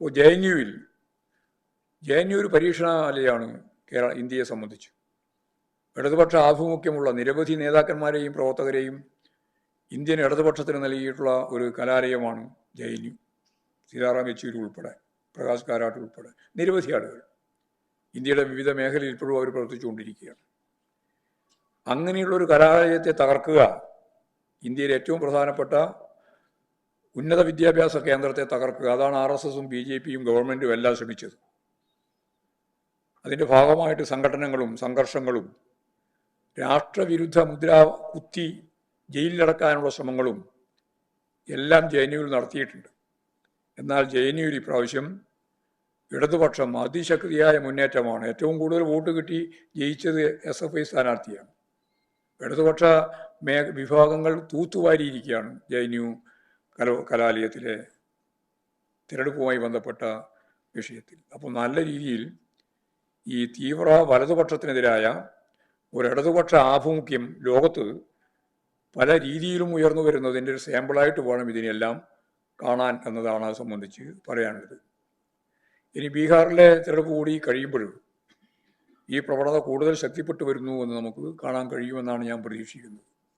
ഇപ്പോൾ J N യുവിൽ J N U ഒരു പരീക്ഷണാലയാണ് കേരള ഇന്ത്യയെ സംബന്ധിച്ച്. ഇടതുപക്ഷ ആഭിമുഖ്യമുള്ള നിരവധി നേതാക്കന്മാരെയും പ്രവർത്തകരെയും ഇന്ത്യൻ ഇടതുപക്ഷത്തിന് നൽകിയിട്ടുള്ള ഒരു കലാലയമാണ് J N U Sitaram Yechury ഉൾപ്പെടെ പ്രകാശ് കാരാട്ട് ഉൾപ്പെടെ നിരവധി ആളുകൾ. ഇന്ത്യയുടെ വിവിധ മേഖലയിൽ ഇപ്പോഴും അവർ പ്രവർത്തിച്ചുകൊണ്ടിരിക്കുകയാണ്. അങ്ങനെയുള്ളൊരു കലാലയത്തെ തകർക്കുക ഇന്ത്യയിലെ ഏറ്റവും പ്രധാനപ്പെട്ട ഉന്നത വിദ്യാഭ്യാസ കേന്ദ്രത്തെ തകർക്കുക. അതാണ് ആർ എസ് എസും ബി ജെ പിയും ഗവൺമെന്റും എല്ലാം ശ്രമിച്ചത്. അതിന്റെ ഭാഗമായിട്ട് സംഘടനകളും സംഘർഷങ്ങളും രാഷ്ട്രവിരുദ്ധ മുദ്ര കുത്തി ജയിലിലടക്കാനുള്ള ശ്രമങ്ങളും എല്ലാം ജെ എൻ നടത്തിയിട്ടുണ്ട്. എന്നാൽ ജെ എൻ യുവിൽ ഇപ്രാവശ്യം ഇടതുപക്ഷം അതിശക്തിയായ മുന്നേറ്റമാണ്. ഏറ്റവും കൂടുതൽ വോട്ട് കിട്ടി ജയിച്ചത് എസ് എഫ് ഐ സ്ഥാനാർത്ഥിയാണ്. ഇടതുപക്ഷ മേ വിഭാഗങ്ങൾ തൂത്തുവാരിയിരിക്കുകയാണ് ജെ എൻ യു കല കലാലയത്തിലെ തിരഞ്ഞെടുപ്പുമായി ബന്ധപ്പെട്ട വിഷയത്തിൽ. അപ്പോൾ നല്ല രീതിയിൽ ഈ തീവ്ര വലതുപക്ഷത്തിനെതിരായ ഒരു ഇടതുപക്ഷ ആഭിമുഖ്യം ലോകത്ത് പല രീതിയിലും ഉയർന്നു വരുന്നതിന്റെ ഒരു സാമ്പിളായിട്ട് വേണം ഇതിനെല്ലാം കാണാൻ എന്നതാണ് അത് സംബന്ധിച്ച് പറയാനുള്ളത്. ഇനി ബീഹാറിലെ തിരഞ്ഞെടുപ്പ് കൂടി കഴിയുമ്പോഴും ഈ പ്രവണത കൂടുതൽ ശക്തിപ്പെട്ടു വരുന്നു എന്ന് നമുക്ക് കാണാൻ കഴിയുമെന്നാണ് ഞാൻ പ്രതീക്ഷിക്കുന്നത്.